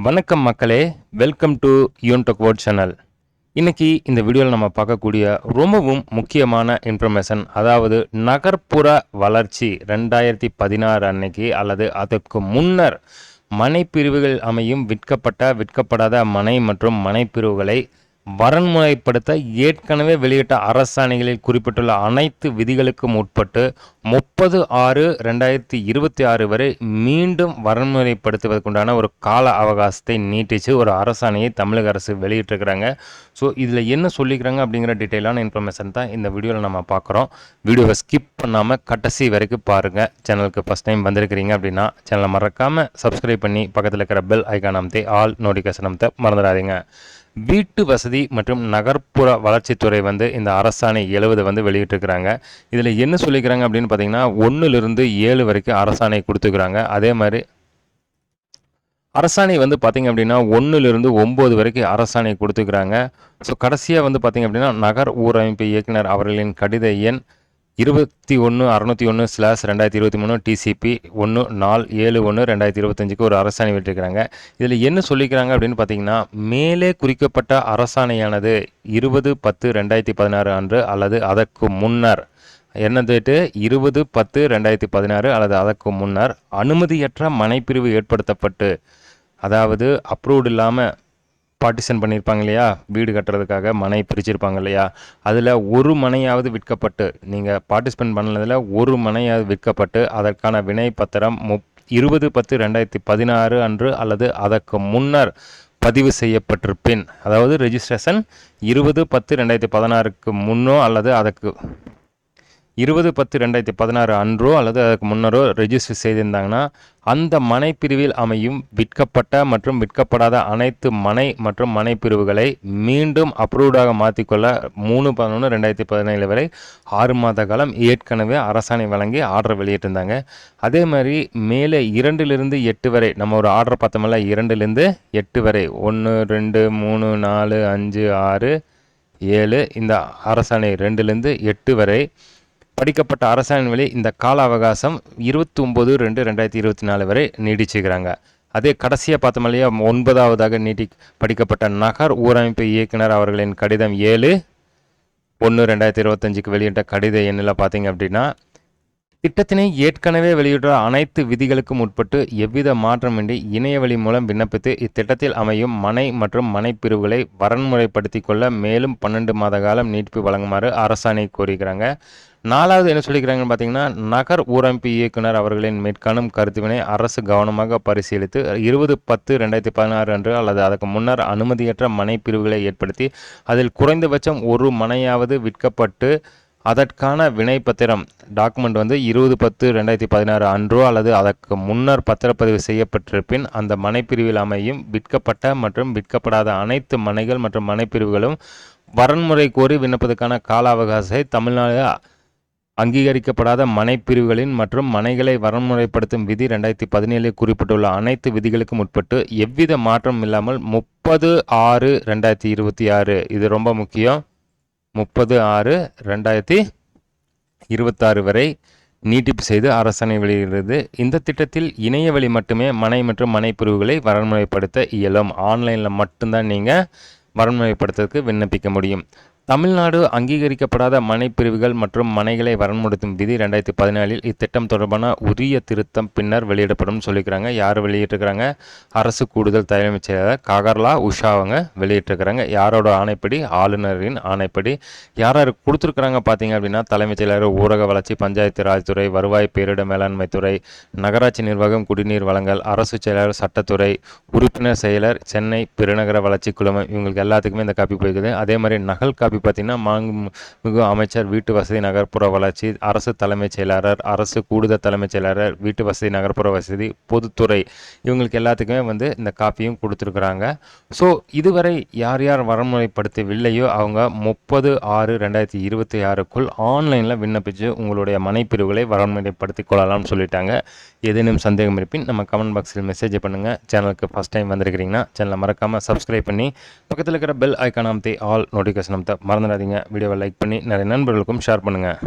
வணக்கம் மக்களே welcome to யூன்டக் வேர்ட் சேனல் இன்றைக்கி இந்த வீடியோவில் நம்ம பார்க்கக்கூடிய ரொம்பவும் முக்கியமான இன்ஃபர்மேஷன் அதாவது நகர்ப்புற வளர்ச்சி ரெண்டாயிரத்தி பதினாறு அன்னைக்கு அல்லது அதற்கு முன்னர் மனைப்பிரிவுகள் அமையும் விற்கப்பட்ட விற்கப்படாத மனை மற்றும் மனைப்பிரிவுகளை வரன்முறைப்படுத்த ஏற்கனவே வெளியிட்ட அரசாணைகளில் குறிப்பிட்டுள்ள அனைத்து விதிகளுக்கும் உட்பட்டு முப்பது ஆறு ரெண்டாயிரத்தி இருபத்தி ஆறு வரை மீண்டும் வரன்முறைப்படுத்துவதற்குண்டான ஒரு கால அவகாசத்தை நீட்டித்து ஒரு அரசாணையை தமிழக அரசு வெளியிட்டிருக்கிறாங்க. ஸோ இதில் என்ன சொல்லிக்கிறாங்க அப்படிங்கிற டீட்டெயிலான இன்ஃபர்மேஷன் தான் இந்த வீடியோவில் நம்ம பார்க்குறோம். வீடியோவை ஸ்கிப் பண்ணாமல் கடைசி வரைக்கும் பாருங்கள் சேனலுக்கு ஃபஸ்ட் டைம் வந்திருக்கிறீங்க அப்படின்னா சேனலை மறக்காமல் சப்ஸ்கிரைப் பண்ணி பக்கத்தில் இருக்கிற பெல் ஐக்கான் அமைத்து ஆல் நோட்டிஃபிகேஷன் அமைத்த மறந்துடாதீங்க. வீட்டு வசதி மற்றும் நகர்ப்புற வளர்ச்சித்துறை வந்து இந்த அரசாணை எழுபது வந்து வெளியிட்டிருக்கிறாங்க. இதில் என்ன சொல்லிக்கிறாங்க அப்படின்னு பார்த்தீங்கன்னா ஒன்றுலேருந்து ஏழு வரைக்கும் அரசாணை கொடுத்துக்கிறாங்க. அதே மாதிரி அரசாணை வந்து பார்த்திங்க அப்படின்னா ஒன்றுலேருந்து ஒம்பது வரைக்கும் அரசாணை கொடுத்துக்கிறாங்க. ஸோ கடைசியாக வந்து பார்த்திங்க அப்படின்னா நகர் ஊரமைப்பு இயக்குனர் அவர்களின் கடித எண் இருபத்தி ஒன்று அறநூற்றி ஒன்று ஸ்லாஸ் ரெண்டாயிரத்தி இருபத்தி மூணு டிசிபி ஒன்று நாலு ஏழு ஒன்று ரெண்டாயிரத்தி இருபத்தஞ்சுக்கு ஒரு அரசாணை விட்டுருக்கிறாங்க இதில் என்ன சொல்லிக்கிறாங்க அப்படின்னு பார்த்தீங்கன்னா மேலே குறிக்கப்பட்ட அரசாணையானது இருபது பத்து ரெண்டாயிரத்தி பதினாறு அன்று அல்லது அதற்கு முன்னர். என்னதுட்டு இருபது பத்து ரெண்டாயிரத்தி பதினாறு அல்லது அதற்கு முன்னர் அனுமதியற்ற மனைப்பிரிவு ஏற்படுத்தப்பட்டு அதாவது அப்ரூவ்டு இல்லாமல் பார்ட்டிஷன் பண்ணியிருப்பாங்க இல்லையா? வீடு கட்டுறதுக்காக மனை பிரிச்சிருப்பாங்க இல்லையா? அதில் ஒரு மனையாவது விற்கப்பட்டு நீங்கள் பார்ட்டிசிபேட் பண்ணதில் ஒரு மனையாவது விற்கப்பட்டு அதற்கான வினை பத்திரம் முப் இருபது பத்து ரெண்டாயிரத்தி பதினாறு அன்று அல்லது அதற்கு முன்னர் பதிவு செய்யப்பட்டிருப்பின். அதாவது ரெஜிஸ்ட்ரேஷன் இருபது பத்து ரெண்டாயிரத்தி பதினாறுக்கு முன்னோ அல்லது அதற்கு இருபது பத்து ரெண்டாயிரத்தி பதினாறு அன்றோ அல்லது அதுக்கு முன்னரோ ரெஜிஸ்டர் செய்திருந்தாங்கன்னா அந்த மனைப்பிரிவில் அமையும் விற்கப்பட்ட மற்றும் விற்கப்படாத அனைத்து மனை மற்றும் மனைப்பிரிவுகளை மீண்டும் அப்ரூவ்டாக மாற்றிக்கொள்ள மூணு பதினொன்று ரெண்டாயிரத்தி பதினேழு வரை ஆறு மாத காலம் ஏற்கனவே அரசாணை வழங்கி ஆர்டர் வெளியிட்டிருந்தாங்க. அதே மாதிரி மேலே இரண்டிலிருந்து எட்டு வரை நம்ம ஒரு ஆர்டர் பார்த்தோம்ல இரண்டுலேருந்து எட்டு வரை ஒன்று ரெண்டு மூணு நாலு அஞ்சு ஆறு ஏழு இந்த அரசாணை ரெண்டுலேருந்து எட்டு வரை படிக்கப்பட்ட அரசாணை வழி இந்த கால அவகாசம் இருபத்தி ஒம்பது ரெண்டு ரெண்டாயிரத்தி இருபத்தி நாலு வரை நீடிச்சுக்கிறாங்க அதே கடைசியாக பார்த்தோம் இல்லையா ஒன்பதாவதாக நீட்டி படிக்கப்பட்ட நகர் ஊரமைப்பு இயக்குனர் அவர்களின் கடிதம் ஏழு ஒன்று ரெண்டாயிரத்தி இருபத்தஞ்சுக்கு வெளியிட்ட கடித எண்ணில் பார்த்தீங்க அப்படின்னா திட்டத்தினை ஏற்கனவே வெளியிட்ட அனைத்து விதிகளுக்கும் உட்பட்டு எவ்வித மாற்றமின்றி இணையவழி மூலம் விண்ணப்பித்து இத்திட்டத்தில் அமையும் மனை மற்றும் மனைப்பிரிவுகளை வரன்முறைப்படுத்தி கொள்ள மேலும் பன்னெண்டு மாத காலம் நீட்டிப்பு வழங்குமாறு அரசாணை கோருகிறாங்க நாலாவது என்ன சொல்லிக்கிறாங்கன்னு பார்த்தீங்கன்னா நகர் ஊரமைப்பு இயக்குனர் அவர்களின் மேற்காணும் கருத்துவினை அரசு கவனமாக பரிசீலித்து இருபது பத்து ரெண்டாயிரத்தி பதினாறு அன்று அல்லது அதற்கு முன்னர் அனுமதியற்ற மனை பிரிவுகளை ஏற்படுத்தி அதில் குறைந்தபட்சம் ஒரு மனையாவது விற்கப்பட்டு அதற்கான வினைப்பத்திரம் டாக்குமெண்ட் வந்து இருபது பத்து ரெண்டாயிரத்தி பதினாறு அன்றோ அல்லது அதற்கு முன்னர் பத்திரப்பதிவு செய்யப்பட்டிருப்பின் அந்த மனைப்பிரிவில் அமையும் விற்கப்பட்ட மற்றும் விற்கப்படாத அனைத்து மனைகள் மற்றும் மனைப்பிரிவுகளும் வரன்முறை கோரி விண்ணப்பதற்கான கால அவகாசத்தை தமிழ்நாடு அங்கீகரிக்கப்படாத மனைப்பிரிவுகளின் மற்றும் மனைகளை வரன்முறைப்படுத்தும் விதி ரெண்டாயிரத்தி பதினேழில் குறிப்பிட்டுள்ள அனைத்து விதிகளுக்கும் உட்பட்டு எவ்வித மாற்றம் இல்லாமல் முப்பது ஆறு ரெண்டாயிரத்தி இருபத்தி ஆறு. இது ரொம்ப முக்கியம். முப்பது ஆறு ரெண்டாயிரத்தி இருபத்தாறு வரை நீட்டிப்பு செய்து அரசாணை வெளியிடுகிறது. இந்த திட்டத்தில் இணைய வழி மட்டுமே மனை மற்றும் மனைப்பிரிவுகளை வரன்முறைப்படுத்த இயலும். ஆன்லைனில் மட்டும்தான் நீங்கள் வரன்முறைப்படுத்துறதுக்கு விண்ணப்பிக்க முடியும். தமிழ்நாடு அங்கீகரிக்கப்படாத மனைப்பிரிவுகள் மற்றும் மனைகளை வரன்முடுத்தும் விதி ரெண்டாயிரத்தி பதினாலில் இத்திட்டம் தொடர்பான உரிய திருத்தம் பின்னர் வெளியிடப்படும் சொல்லிக்கிறாங்க யார் வெளியிட்டிருக்கிறாங்க? அரசு கூடுதல் தலைமைச் செயலாளர் காகர்லா உஷா அவங்க வெளியிட்டிருக்கிறாங்க. யாரோட ஆணைப்படி? ஆளுநரின் ஆணைப்படி. யார் யார் கொடுத்துருக்குறாங்க பார்த்தீங்க அப்படின்னா தலைமைச் செயலாளர் ஊரக வளர்ச்சி பஞ்சாயத்து ராஜ் துறை வருவாய் பேரிட மேலாண்மை துறை நகராட்சி நிர்வாகம் குடிநீர் வழங்கல் அரசு செயலாளர் சட்டத்துறை உறுப்பினர் செயலர் சென்னை பெருநகர வளர்ச்சி குழுமம் இவங்களுக்கு எல்லாத்துக்குமே இந்த காப்பி போயிருக்குது அதே மாதிரி நகல் காப்பி பார்த்தீங்கன்னா மாண்புமிகு அமைச்சர் வீட்டு வசதி நகர்ப்புற வளர்ச்சி அரசு தலைமைச் செயலாளர் அரசு கூடுதல் தலைமைச் செயலாளர் வீட்டு வசதி நகர்ப்புற வசதி பொதுத்துறை இவங்களுக்கு எல்லாத்துக்குமே வந்து இந்த காப்பியும் கொடுத்துருக்குறாங்க. ஸோ இதுவரை யார் யார் வரமுறைப்படுத்தவில்லையோ அவங்க முப்பது ஆறு ரெண்டாயிரத்தி இருபத்தி ஆறுக்குள் ஆன்லைனில் விண்ணப்பித்து உங்களுடைய மனைப்பிரிவுகளை வரமுறைப்படுத்திக் கொள்ளலாம்னு சொல்லிட்டாங்க. ஏதேனும் சந்தேகம் இருப்பின் நம்ம கமெண்ட் பாக்ஸில் மெசேஜ் பண்ணுங்கள் சேனலுக்கு ஃபஸ்ட் டைம் வந்திருக்கிறீங்கன்னா சேனலை மறக்காமல் சப்ஸ்கிரைப் பண்ணி பக்கத்தில் இருக்கிற பெல் ஐக்கான் அமைத்தி ஆல் நோட்டிஃபிகேஷன் அமைத்த மறந்துடாதீங்க. வீடியோவை லைக் பண்ணி நிறைய நண்பர்களுக்கும் ஷேர் பண்ணுங்கள்